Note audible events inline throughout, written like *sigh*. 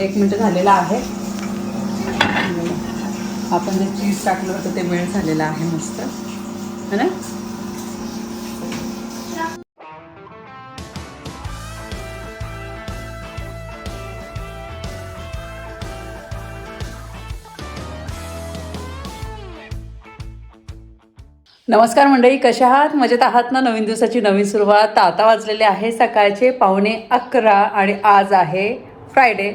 एक मिनटं झालेलं आहे. आपण जे चीज टाकलं होतं ते मेळ झालेलं आहे मस्त. है ना? नमस्कार मंडळी कशा आहात? मजेत आहात ना? नवीन दिवसाची नवीन सुरुवात. आता वाजलेले आहे सकाळचे पावणे अकरा आणि आज आहे फ्रायडे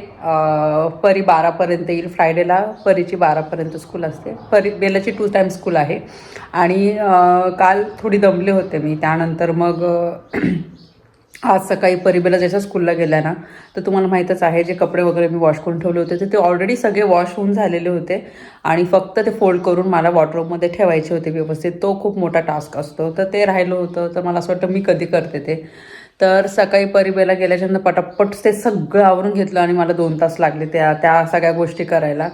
परी बारापर्यंत येईल. फ्रायडेला परीची बारापर्यंत स्कूल असते. परी बेलाची टू टाईम स्कूल आहे. आणि काल थोडी दमले होते मी. त्यानंतर मग *clears throat* आज सकाळी परिबेला जशा स्कूलला गेल्या ना तर तुम्हाला माहीतच आहे जे कपडे वगैरे मी वॉश करून ठेवले होते तर ते ऑलरेडी सगळे वॉश होऊन झालेले होते. आणि फक्त ते फोल्ड करून मला वॉटरूममध्ये ठेवायचे होते व्यवस्थित. तो खूप मोठा टास्क असतो. तर ते राहिलं होतं. तर मला असं वाटतं मी कधी करते ते. तर सकाळी परिबेला गेल्याच्यानंतर पटापट ते सगळं आवरून घेतलं आणि मला दोन तास लागले त्या त्या सगळ्या गोष्टी करायला.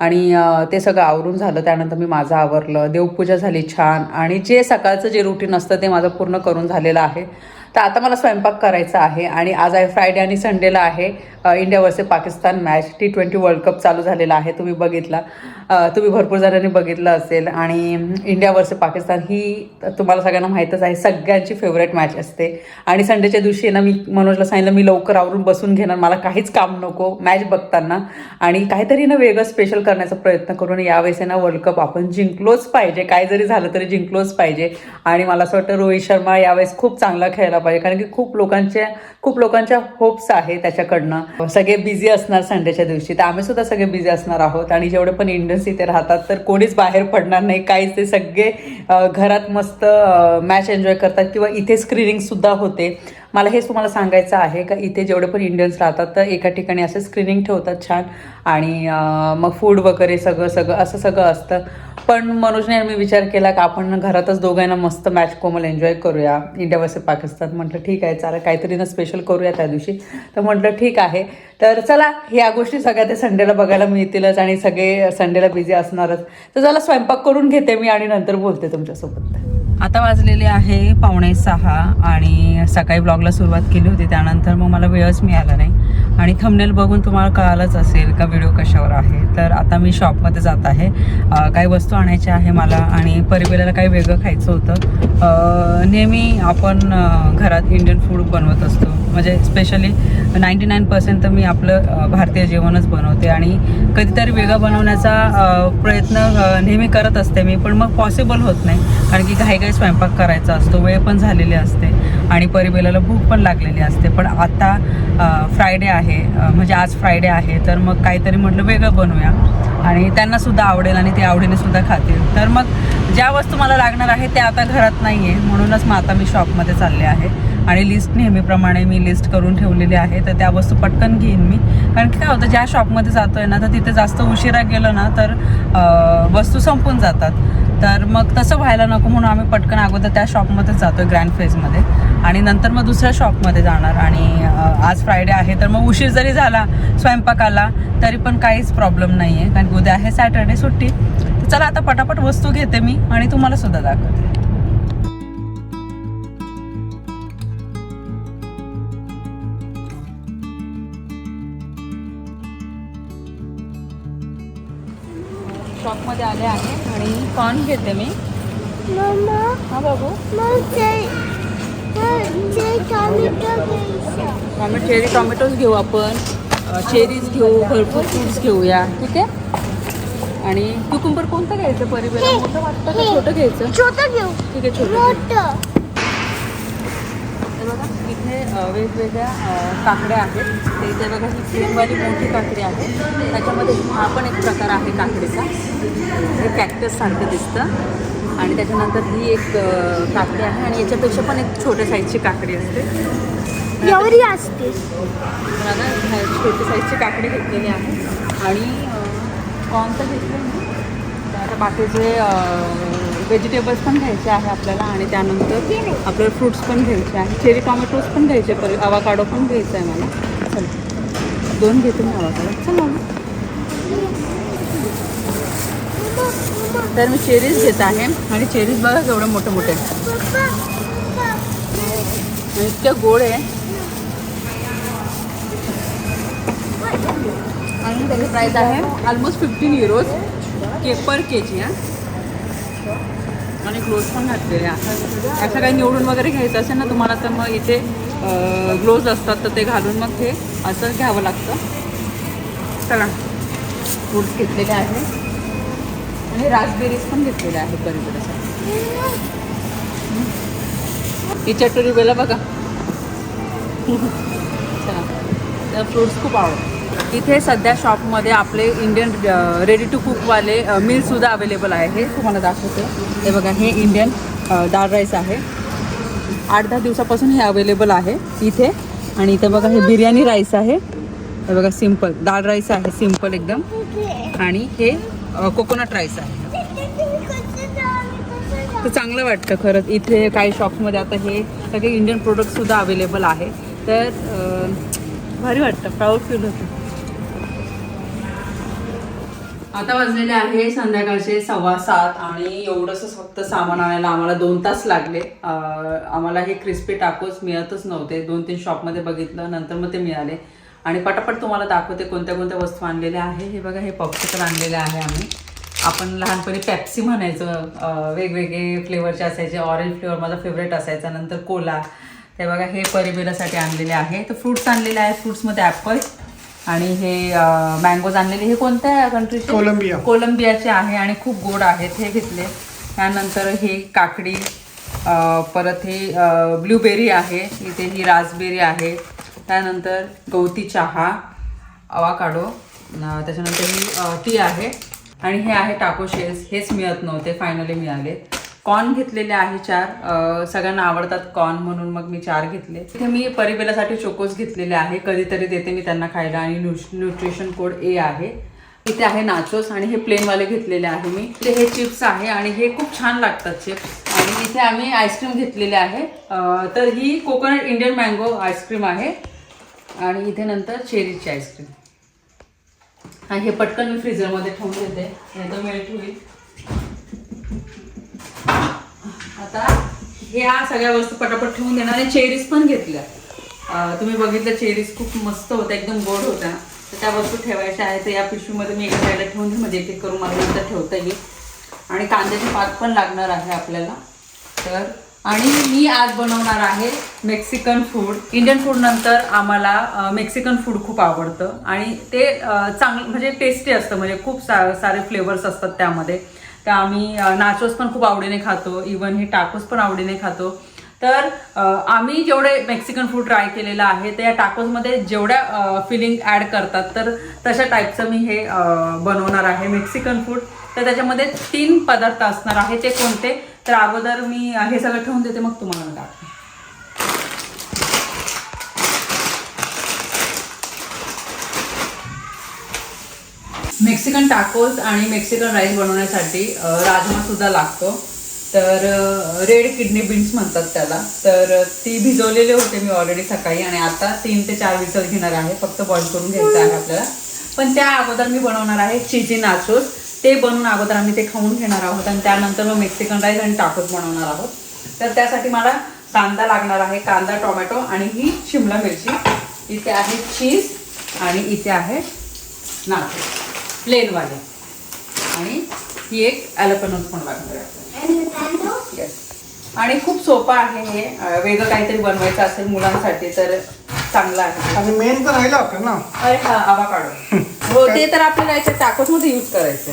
आणि ते सगळं आवरून झालं. त्यानंतर मी माझं आवरलं. देवपूजा झाली छान. आणि जे सकाळचं जे रुटीन असतं ते माझं पूर्ण करून झालेलं आहे. तर आता मला स्वयंपाक करायचा आहे आणि आज आहे फ्रायडे आणि संडेला आहे India versus Pakistan match T twenty world cup चालू झालेला आहे. तुम्ही बघितला. तुम्ही भरपूर जणांनी बघितलं असेल आणि इंडिया वर्सेस पाकिस्तान ही तुम्हाला सगळ्यांना माहीतच आहे सगळ्यांची फेवरेट मॅच असते. आणि संडेच्या दिवशी ना मी मनोजला सांगितलं मी लवकर आवरून बसून घेणार मला काहीच काम नको मॅच बघताना. आणि काहीतरी ना वेगळं स्पेशल करण्याचा प्रयत्न करून यावेळेस ना वर्ल्ड कप आपण जिंकलोच पाहिजे काय जरी झालं तरी जिंकलोच पाहिजे. आणि मला असं वाटतं रोहित शर्मा यावेळेस खूप चांगला खेळला पाहिजे कारण की खूप लोकांच्या खूप लोकांच्या होप्स आहे त्याच्याकडनं. सगळे बिझी असणार संडेच्या दिवशी तर आम्ही सुद्धा सगळे बिझी असणार आहोत. आणि जेवढे पण इंडियन्स इथे राहतात तर कोणीच बाहेर पडणार नाही. काहीच ते सगळे घरात मस्त मॅच एन्जॉय करतात किंवा इथे स्क्रीनिंगसुद्धा होते. मला हेच तुम्हाला सांगायचं आहे का इथे जेवढे पण इंडियन्स राहतात तर एका ठिकाणी असं स्क्रीनिंग ठेवतात छान. आणि मग फूड वगैरे सगळं सगळं असं सगळं असतं. पण मनोजने मी विचार केला का आपण घरातच दोघांना मस्त मॅच कोमल एन्जॉय करूया. इंडिया वर्सेस पाकिस्तान म्हटलं ठीक आहे चालेल. काहीतरी ना स्पेशल करूया त्या दिवशी. तर म्हटलं ठीक आहे. तर चला ह्या गोष्टी सगळ्या ते संडेला बघायला मिळतीलच आणि सगळे संडेला बिझी असणारच. तर चला स्वयंपाक करून घेते मी आणि नंतर बोलते तुमच्यासोबत. आता वाजलेले आहे पावणे सहा आणि सकाळी ब्लॉगला सुरुवात केली होती. त्यानंतर मग मला वेळच मिळाला नाही. आणि थंबनेल बघून तुम्हाला कळालंच असेल का व्हिडिओ कशावर आहे. तर आता मी शॉपमध्ये जात आहे. काही वस्तू आणायच्या आहे मला आणि परिवेलाला काही वेगळं खायचं होतं. नेहमी आपण घरात इंडियन फूड बनवत असतो. म्हणजे स्पेशली नाईंटी नाईन पर्सेंट तर मी आपलं भारतीय जेवणच बनवते आणि कधीतरी वेगळं बनवण्याचा प्रयत्न नेहमी करत असते मी पण मग पॉसिबल होत नाही. कारण की घाई घाई स्वयंपाक करायचा असतो वेळ पण झालेली असते आणि परिबेलाला भूक पण लागलेली असते. पण आता फ्रायडे आहे म्हणजे आज फ्रायडे आहे तर मग काहीतरी म्हटलं वेगळं बनवूया. आणि त्यांना सुद्धा आवडेल आणि ते आवडीने सुद्धा खातील. तर मग ज्या वस्तू मला लागणार आहे त्या आता घरात नाही आहे म्हणूनच मग आता मी शॉपमध्ये चालले आहे. आणि लिस्ट नेहमीप्रमाणे मी लिस्ट करून ठेवलेली आहे. तर त्या वस्तू पटकन घेईन मी. कारण की काय होतं ज्या शॉपमध्ये जातो आहे ना तर तिथे जास्त उशिरा गेलं ना तर वस्तू संपून जातात. तर मग तसं व्हायला नको म्हणून आम्ही पटकन अगोदर त्या शॉपमध्येच जातो आहे ग्रँड फेजमध्ये आणि नंतर मग दुसऱ्या शॉपमध्ये जाणार. आणि आज फ्रायडे आहे तर मग उशीर जरी झाला स्वयंपाकाला तरी पण काहीच प्रॉब्लेम नाही आहे कारण की उद्या आहे सॅटर्डे सुट्टी. तर चला आता पटापट वस्तू घेते मी आणि तुम्हाला सुद्धा दाखवते. शॉपमध्ये आले आहे आणि कॉर्न घेते मी. मम्मा हा बाबू टॉमॅटो चेरी टॉमॅटोज घेऊ आपण. चेरीज घेऊ भरपूर फ्रूट्स घेऊया. ठीक आहे? आणि कुकुंबर कोणतं घ्यायचं? परिवेला हे, मोठं वाटतं का. छोटं घ्यायचं? छोटं घेऊ. ठीक आहे छोटं हे बघा इथे वेगवेगळ्या काकड्या आहेत. ते इथे बघा ही ग्रीनवाली मोठी काकडी आहे. त्याच्यामध्ये हा पण एक प्रकार आहे काकडीचा. हे कॅक्टस सारखं दिसतं. आणि त्याच्यानंतर ही एक काकडी आहे आणि याच्यापेक्षा पण एक छोट्या साईजची काकडी असते. एवढी असते. ह्या छोटी साईजची काकडी घेतलेली आहे. आणि तर घेतलं आता बाकीचे व्हेजिटेबल्स पण घ्यायचे आहे आपल्याला आणि त्यानंतर आपल्याला फ्रुट्स पण घ्यायचे आहे. चेरी टॉमॅटोज पण घ्यायचे पर अवाकाडो पण घ्यायचा आहे मला. चल. दोन घेते मी आवाकाडो चल तर मी चेरीज घेत आहे. आणि चेरीज बघा एवढं मोठे मोठे आहेत. इतक्या गोड आहे. आणि त्याची प्राईस आहे ऑलमोस्ट फिफ्टीन युरोज के पर के जी हां. ग्लोव्ज पण घातलेले आहे असं काही निवडून वगैरे घ्यायचं असेल ना तुम्हाला तर मग इथे ग्लोव्ज असतात तर ते घालून मग ते असं घ्यावं लागतं. चला. फ्रूट्स घेतलेले आहे आणि रासबेरीज पण घेतलेले आहे परिबरासाठी ही चटोरी बेला बघा. *laughs* चला. तर फ्रूट्स खूप आवडतात. इथे सध्या शॉपमध्ये आपले इंडियन रेडी टू कुकवाले मिलसुद्धा अवेलेबल आहे. हे तुम्हाला दाखवते. हे बघा हे इंडियन डाळ राईस आहे. आठ दहा दिवसापासून हे अवेलेबल आहे इथे. आणि इथे बघा हे बिर्याणी राईस आहे. हे बघा सिंपल डाळ राईस आहे सिंपल एकदम. आणि हे कोकोनट राईस आहे. तर चांगलं वाटतं खरंच. इथे काही शॉप्समध्ये आता हे सगळे इंडियन प्रोडक्टसुद्धा अवेलेबल आहे. तर भारी वाटतं. प्राऊड फील होतं. आता वाजलेले आहे संध्याकाळचे सव्वा सात. आणि एवढंच फक्त सामान आणायला आम्हाला दोन तास लागले. आम्हाला हे क्रिस्पी टाकोच मिळतच नव्हते. दोन तीन शॉपमध्ये बघितलं नंतर मग ते मिळाले. आणि पटापट तुम्हाला दाखवते कोणत्या कोणत्या वस्तू आणलेल्या आहे. हे बघा हे पॉप्सिकल आणलेले आहे आम्ही. आपण लहानपणी पेप्सी म्हणायचं. वेगवेगळे फ्लेवरचे असायचे. ऑरेंज फ्लेवर माझा फेवरेट असायचा. नंतर कोला ते बघा हे परिबेलासाठी आणलेले आहे. तर फ्रुट्स आणलेले आहेत फ्रुट्समध्ये ॲपल आणि हे मँगोज आणलेले हे कोणत्या कंट्रीचे कोलंबिया. कोलंबियाचे आहे आणि खूप गोड आहेत हे घेतले. त्यानंतर हे काकडी परत हे ब्लूबेरी आहे इथे ही रासबेरी आहे. त्यानंतर गवती चहा अवाकाडो त्याच्यानंतर ही टी आहे. आणि हे आहे टाको शेल्स हेच मिळत नव्हते फायनली मिळाले कॉर्न घेतलेले आहे चार. सगळ्यांना आवडतात कॉर्न म्हणून मग मी चार घेतले. इथे मी परिबेलासाठी चोकोस घेतलेले आहे. कधीतरी देते मी त्यांना खायला आणि न्यूट्रिशन कोड ए आहे. इथे आहे नाचोस आणि हे प्लेनवाले घेतलेले आहे मी. इथे हे चिप्स आहे आणि हे खूप छान लागतात चिप्स. आणि इथे आम्ही आईस्क्रीम घेतलेले आहे. तर ही coconut Indian mango ice cream आहे. आणि इथे नंतर चेरीची आईस्क्रीम. आणि हे पटकन मी फ्रीजरमध्ये ठेवून देते. नाही तर मेल्ट होईल. आता ह्या सगळ्या वस्तू पटापट ठेवून देणार आणि चेरीज पण घेतल्या. तुम्ही बघितलं चेरीज खूप मस्त होत्या एकदम गोड होत्या. तर त्या वस्तू ठेवायच्या आहेत. तर या पिशवीमध्ये मी एका साईडला ठेवून देईन म्हणजे एक एक करून मला नंतर ठेवता येईल. आणि कांद्याची पात पण लागणार आहे आपल्याला. तर आणि मी आज बनवणार आहे मेक्सिकन फूड इंडियन फूड नंतर आम्हाला मेक्सिकन फूड खूप आवडतं. आणि ते चांगलं म्हणजे टेस्टी असतं. म्हणजे खूप सा सारे फ्लेवर्स असतात त्यामध्ये. तर आम्ही नाचोस पण खूप आवडीने खातो. इवन हे टाकोस पण आवडीने खातो. तर आम्ही जेवढे मेक्सिकन फूड ट्राय केलेलं आहे तर या टाकोसमध्ये जेवढ्या फिलिंग ॲड करतात तर तशा टाईपचं मी हे बनवणार आहे मेक्सिकन फूड तर त्याच्यामध्ये तीन पदार्थ असणार आहे. ते कोणते? तर अगोदर मी हे सगळं ठेवून देते मग तुम्हाला दाखवते. मेक्सिकन टाकोस आणि मेक्सिकन राईस बनवण्यासाठी राजमासुद्धा लागतो. तर रेड किडनी बीन्स म्हणतात त्याला. तर ती भिजवलेले होते मी ऑलरेडी सकाळी आणि आता तीन ते चार विसल घेणार आहे. फक्त बॉईल करून घ्यायचं आहे आपल्याला. पण त्या अगोदर मी बनवणार आहे चिजी नाचोस ते बनवून अगोदर आम्ही ते खाऊन घेणार आहोत आणि त्यानंतर मग मेक्सिकन राईस आणि टाकोस बनवणार आहोत. तर त्यासाठी मला कांदा लागणार आहे कांदा टोमॅटो आणि ही शिमला मिरची. इथे आहे चीज आणि इथे आहे नाचोस प्लेनवाले आणि ही एक ॲलोपॅनोस पण लागणार. आणि खूप सोपं आहे हे. वेगळं काहीतरी बनवायचं असेल मुलांसाठी तर चांगलं आहे. आणि मेन तर राहिलं आपलं ना. अरे हा आवा काढू *laughs* हो ते तर आपल्याला याच्या टाकोस मध्ये युज करायचं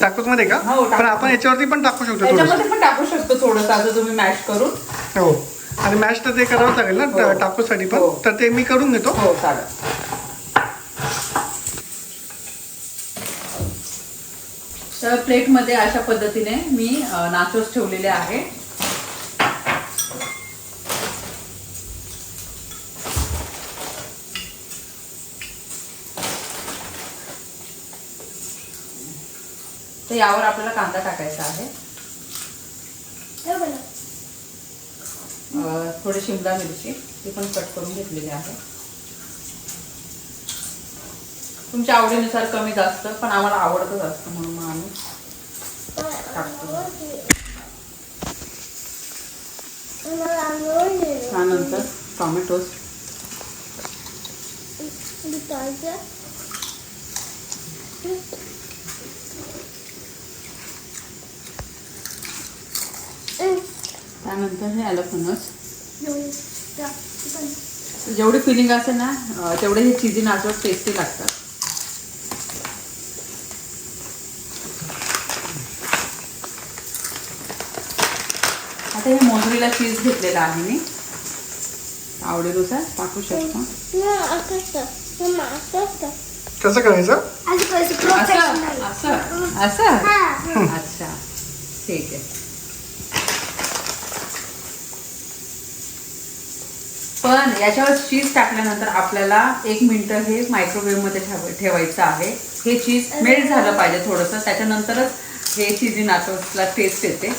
टाकूच मध्ये का? हो, टाकूस. पण आपण याच्यावरती पण टाकू शकतो थोडं त्याच्यामध्ये पण टाकू शकतो थोडंसं असं तुम्ही मॅश करून. हो. आणि मॅच तर ते करावं लागेल ना हो. टाकूसाठी पण. हो. तर ते मी करून घेतो. हो चालेल. तर प्लेटमध्ये अशा पद्धतीने मी नाचोस ठेवलेले आहे. तर यावर आपल्याला कांदा टाकायचा आहे. थोडी शिमला मिरची ती पण कट करून घेतलेली आहे. तुमच्या आवडीनुसार कमी जास्त पण आम्हाला आवडतच असतं म्हणून मग आम्ही त्यानंतर टॉमॅटोज त्यानंतर हे आलं फणस जेवढी फिलिंग असेल ना तेवढे हे चिजी नाचवत टेस्टी लागतात आता मोजरीला चीज घेतलेला आहे मी. आवडीनुसार टाकू शकतो. कसं करायचं? असं असं असं अच्छा. ठीक आहे. पण याच्यावर चीज टाकल्यानंतर आपल्याला एक मिनिट हे मायक्रोवेव्हमध्ये ठेव ठेवायचं आहे. हे चीज मेल्ट झालं पाहिजे थोडंसं. त्याच्यानंतरच हे चिजी नाचोसला टेस्ट येते.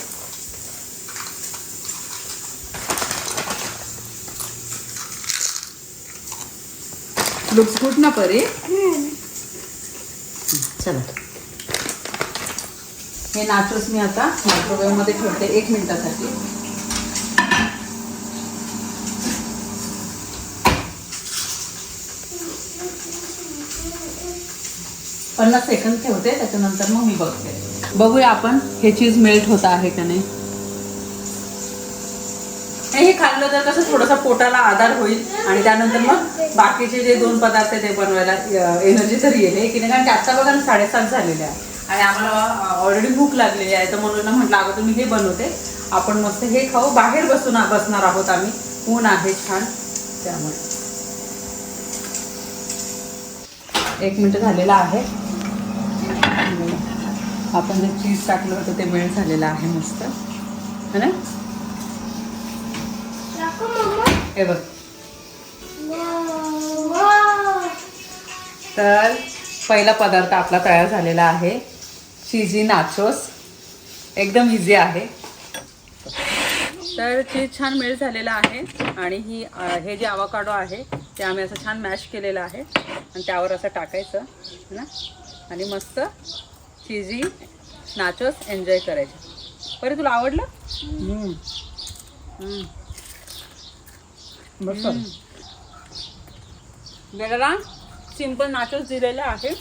लुक्स गुड ना परी चला. हे नाचोस मी आता. मायक्रोवेव्हमध्ये ठेवते. एक मिनिटासाठी. पन्नास सेकंद ठेवते. त्याच्यानंतर मग मी बघते. बघूया आपण. हे चीज मेल्ट होत आहे का नाही? हे खा खाल्लं तर कसं थोडासा पोटाला आधार होईल आणि त्यानंतर मग बाकीचे जे दोन पदार्थ आहे ते बनवायला एनर्जी तरी येते की नाही कारण की आत्ता बघा साडेसात झालेले आहे. आणि आम्हाला ऑलरेडी भूक लागलेली आहे. तर म्हणून म्हटलं अगोदर मी हे बनवते. आपण मस्त हे खाऊ. बाहेर बसून बसणार आहोत आम्ही. ऊन आहे छान. त्यामुळे. एक मिनिट झालेला आहे. आपण जे चीज टाकलं होतं ते मेळ झालेलं आहे मस्त. है ना? हे बघ. तर पहिला पदार्थ आपला तयार झालेला आहे. चिजी नाचोस एकदम इझी आहे. तर चीज छान मेळ झालेला आहे. आणि ही हे जे आवाकाडो आहे ते आम्ही असं छान मॅश केलेलं आहे. आणि त्यावर असं टाकायचं है ना? आणि मस्त चिजी नाचोस एन्जॉय करायचे. बरं तुला आवडलं? बेलाला सिंपल नाचोस दिलेलं आहे.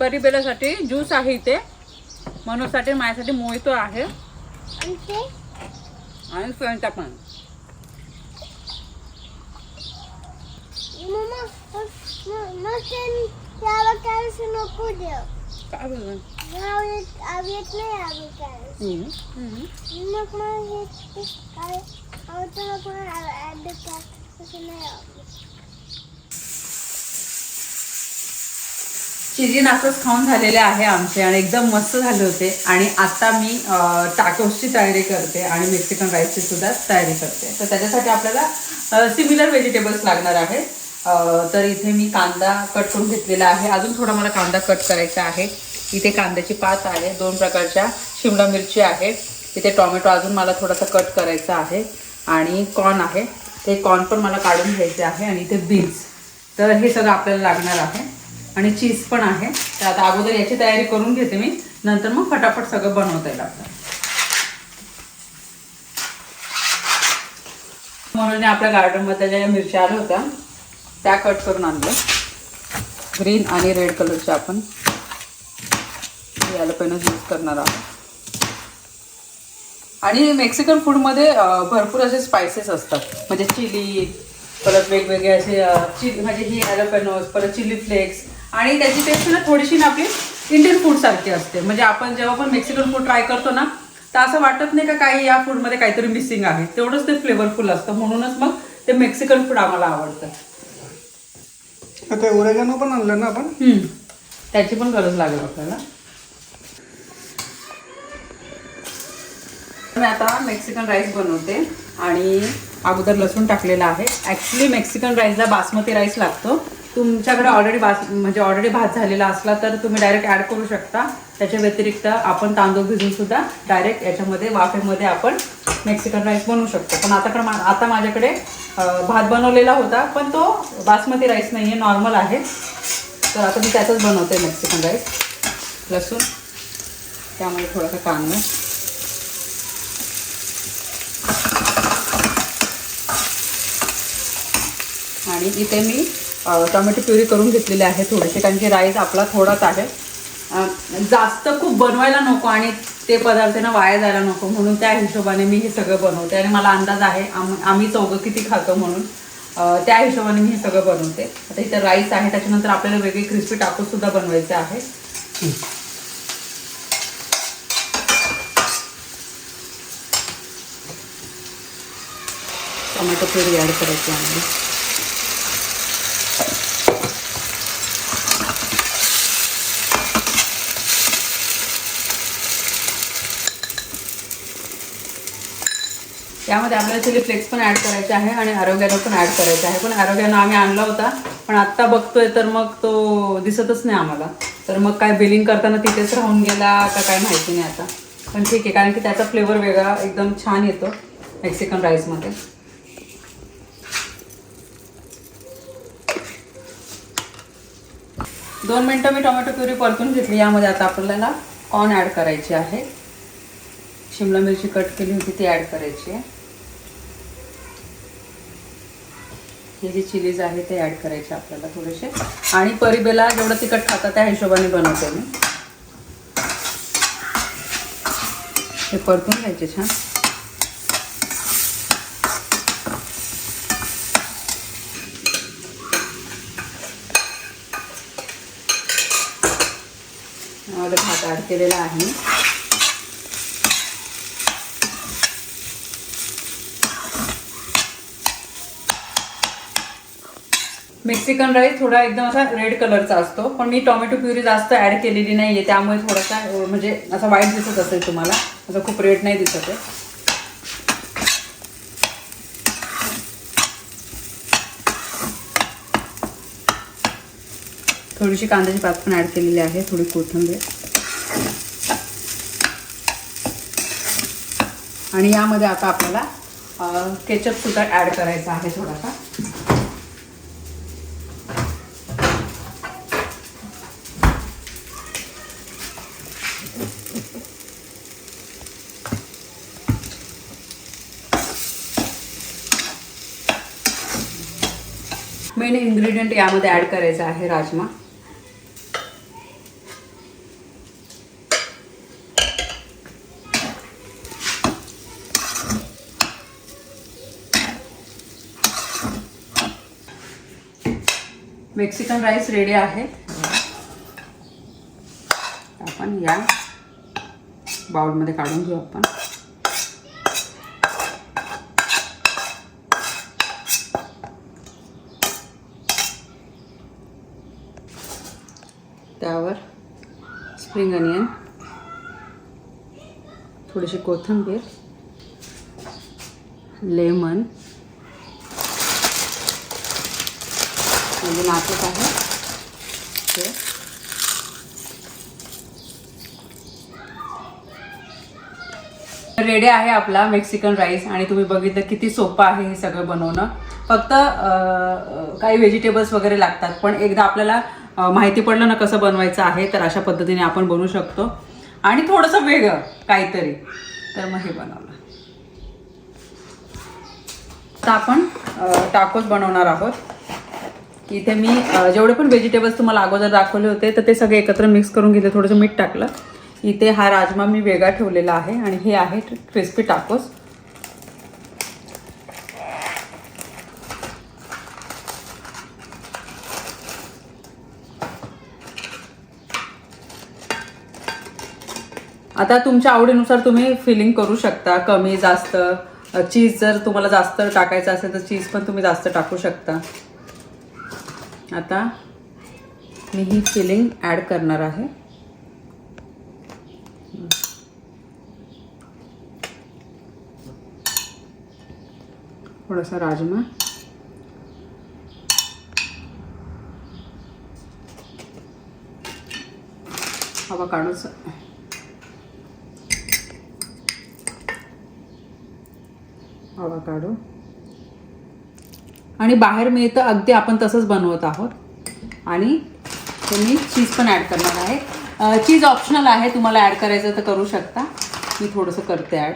परी बेलासाठी ज्यूस आहे इथे. मनोसाठी माझ्यासाठी मोहितो आहे. आणि स्वयंचा पण काय बोलू नाही चिजी नाचोस खाऊन झालेले आहे आमचे आणि एकदम मस्त झाले होते. आणि आता मी टाकोसची तयारी करते आणि मेक्सिकन राईसची सुद्धा तयारी करते. तर त्याच्यासाठी आपल्याला सिमिलर व्हेजिटेबल्स लागणार आहे तर इथे मी कांदा कट करून घेतलेला आहे. अजून थोडा मला कांदा कट करायचा आहे. इथे कांद्याची पात आहे. दोन प्रकारच्या शिमला मिरची आहे. इथे टोमॅटो अजून मला थोडासा कट करायचा आहे. आणि कॉर्न आहे. ते कॉर्न पण मला काढून घ्यायचे आहे आणि इथे बीन्स तर हे सगळं आपल्याला लागणार आहे. आणि चीज पण आहे. तर आता अगोदर याची तयारी करून घेते मी. नंतर मग फटाफट सगळं बनवता येईल आपल्याला म्हणून आपल्या गार्डनमध्ये ज्या मिरच्या आल्या होत्या त्या कट करून आणल्या ग्रीन आणि रेड कलरच्या आपण. याला पहिलं यूज करणार आहोत. आणि मेक्सिकन फूडमध्ये भरपूर असे स्पायसेस असतात. म्हणजे चिली परत वेगवेगळे असे चिली म्हणजे ही ॲलोपेनोस परत चिली फ्लेक्स आणि त्याची टेस्ट ना थोडीशी ना आपली इंडियन फूड सारखी असते. म्हणजे आपण जेव्हा पण मेक्सिकन फूड ट्राय करतो ना तर असं वाटत नाही का काही या फूडमध्ये काहीतरी मिसिंग आहे. तेवढंच ते फ्लेवरफुल असतं. म्हणूनच मग ते मेक्सिकन फूड आम्हाला आवडतं. ते ओरेगॅनो पण आणलं ना आपण. त्याची पण गरज लागेल आपल्याला. मी आता मेक्सिकन राईस बनवते आणि अगोदर लसूण टाकलेला आहे. ॲक्च्युली मेक्सिकन राईसला बासमती राईस लागतो. तुमच्याकडे ऑलरेडी बास म्हणजे ऑलरेडी भात झालेला असला तर तुम्ही डायरेक्ट ॲड करू शकता. त्याच्या व्यतिरिक्त आपण तांदूळ भिजूनसुद्धा डायरेक्ट याच्यामध्ये वाफेमध्ये आपण मेक्सिकन राईस बनवू शकतो. पण आताकडे मा आता माझ्याकडे भात बनवलेला होता पण तो बासमती राईस नाही आहे नॉर्मल आहे. तर आता मी त्यातच बनवते मेक्सिकन राईस लसूण. त्यामध्ये थोडासा कांदा. आणि इथे मी टोमॅटो प्युरी करून घेतलेली आहे थोडेसे कारण की राईस आपला थोडाच आहे. जास्त खूप बनवायला नको आणि ते पदार्थ ना वाया जायला नको. म्हणून त्या हिशोबाने मी हे सगळं बनवते आणि मला अंदाज आहे आम आम्ही चौघं किती खातो म्हणून. त्या हिशोबाने मी हे सगळं बनवते. आता इथं राईस आहे त्याच्यानंतर आपल्याला वेगळी क्रिस्पी टाकूसुद्धा सुद्धा बनवायचे आहे. टोमॅटो प्युरी ॲड करायची आहे. त्यामध्ये आपल्याला चिली फ्लेक्स पण ॲड करायचे आहे आणि आरोग्यानं पण ॲड करायचं आहे. पण आरोग्यानं आम्ही आणला होता पण आत्ता बघतोय तर मग तो दिसतच नाही आम्हाला. तर मग काय बिलिंग करताना तिथेच राहून गेला का काय माहिती नाही आता. पण ठीक आहे कारण की त्याचा फ्लेवर वेगळा एकदम छान येतो मेक्सिकन राईसमध्ये दोन मिनटं मी टोमॅटो प्युरी परतून घेतली. यामध्ये आता आपल्याला कॉर्न ॲड करायची आहे. शिमला मिरची कट केली होती ती ॲड करायची आहे. हे जे चिलीज आहे ते ॲड करायचे आपल्याला थोडेसे. आणि परिबेला जेवढं तिखट खातं त्या हिशोबाने बनवते मी. हे परतून घ्यायचे छान. भात ॲड केलेला आहे. मेक्सिकन राईस थोडा एकदम असा रेड कलरचा असतो. पण मी टोमॅटो प्युरी जास्त ॲड केलेली नाही आहे त्यामुळे थोडासा म्हणजे असा वाईट दिसत असेल तुम्हाला. असं खूप रेड नाही दिसत आहे. थोडीशी कांद्याची पात पण ॲड केलेली आहे. थोडी कोथिंबीर. आणि यामध्ये आता आपल्याला केचप सुद्धा ॲड करायचा आहे थोडासा. मेन इन्ग्रेडियंट यामध्ये ॲड करायचा आहे राजमा. मेक्सिकन राईस रेडी आहे. आपण या बाउलमध्ये काढून घेऊ आपण त्यावर स्प्रिंग अनियन थोडीशी कोथिंबीर लेमन म्हणजे नाचत आहे. ते रेडी आहे आपला मेक्सिकन राईस आणि तुम्ही बघितलं किती सोपं आहे हे सगळं बनवणं. फक्त काही व्हेजिटेबल्स वगैरे लागतात पण एकदा आपल्याला माहिती पडलं ना कसं बनवायचं आहे तर अशा पद्धतीने आपण बनवू शकतो. आणि थोडंसं वेगळं काहीतरी. तर मग हे बनवलं. आता आपण टाकोस बनवणार आहोत. इथे मी जेवढे पण व्हेजिटेबल्स तुम्हाला अगोदर दाखवले होते तर ते सगळे एकत्र मिक्स करून घेतले थोडंसं मीठ टाकलं. इथे हा राजमा मी वेगळा ठेवलेला आहे आणि हे आहे क्रिस्पी टाकोस आता तुमच्या आवडीनुसार तुम्ही फिलिंग करू शकता. कमी जास्त. चीज जर तुम्हाला जास्त टाकायचं असेल तर चीज पण तुम्ही जास्त टाकू शकता. आता मी ही फिलिंग ॲड करणार आहे. थोडासा राजमा. हवा काढूच अवाकाडो आणि बाहेर मिळतं अगदी आपण तसंच बनवत आहोत. आणि ते मी चीज पण ॲड करणार आहे. चीज ऑप्शनल आहे तुम्हाला ॲड करायचं तर करू शकता. मी थोडंसं करते ॲड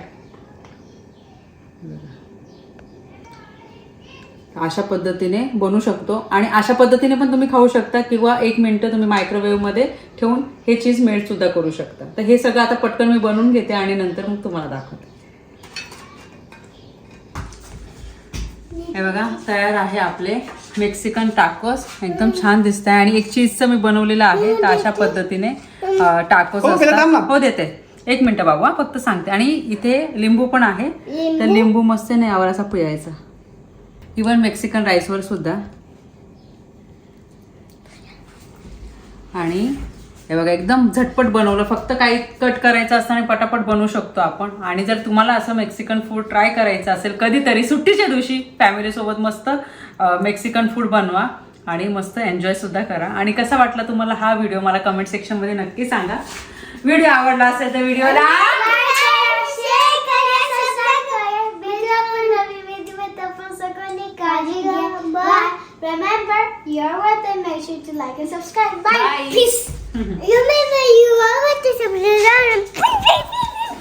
अशा पद्धतीने बनवू शकतो. आणि अशा पद्धतीने पण तुम्ही खाऊ शकता किंवा एक मिनटं तुम्ही मायक्रोवेव्हमध्ये ठेवून हे चीज मेल्ट सुद्धा करू शकता. तर हे सगळं आता पटकन मी बनवून घेते आणि नंतर मग तुम्हाला दाखवते. हे बघा तयार आहे आपले मेक्सिकन टाकोस एकदम छान दिसत आहे आणि एक चीजचं मी बनवलेलं आहे तर अशा पद्धतीने टाकोस हो. हो देते. एक मिनिट बाबू हा, फक्त सांगते. आणि इथे लिंबू पण आहे. तर लिंबू मस्त नाही यावर असा पिळायचा. इवन मेक्सिकन राईसवर सुद्धा. आणि हे बघा एकदम झटपट बनवलं. फक्त काही कट करायचं असतं आणि पटापट बनवू शकतो आपण. आणि जर तुम्हाला असं मेक्सिकन फूड ट्राय करायचं असेल कधीतरी सुट्टीच्या दिवशी फॅमिलीसोबत मस्त मेक्सिकन फूड बनवा आणि मस्त एन्जॉयसुद्धा करा. आणि कसा वाटला तुम्हाला हा व्हिडिओ मला कमेंट सेक्शनमध्ये नक्की सांगा. व्हिडिओ आवडला असेल तर व्हिडिओला Remember, you're worth it. Make sure to like and subscribe. Bye. Bye. Peace. *laughs* Remember, you are worth it. Subscribe.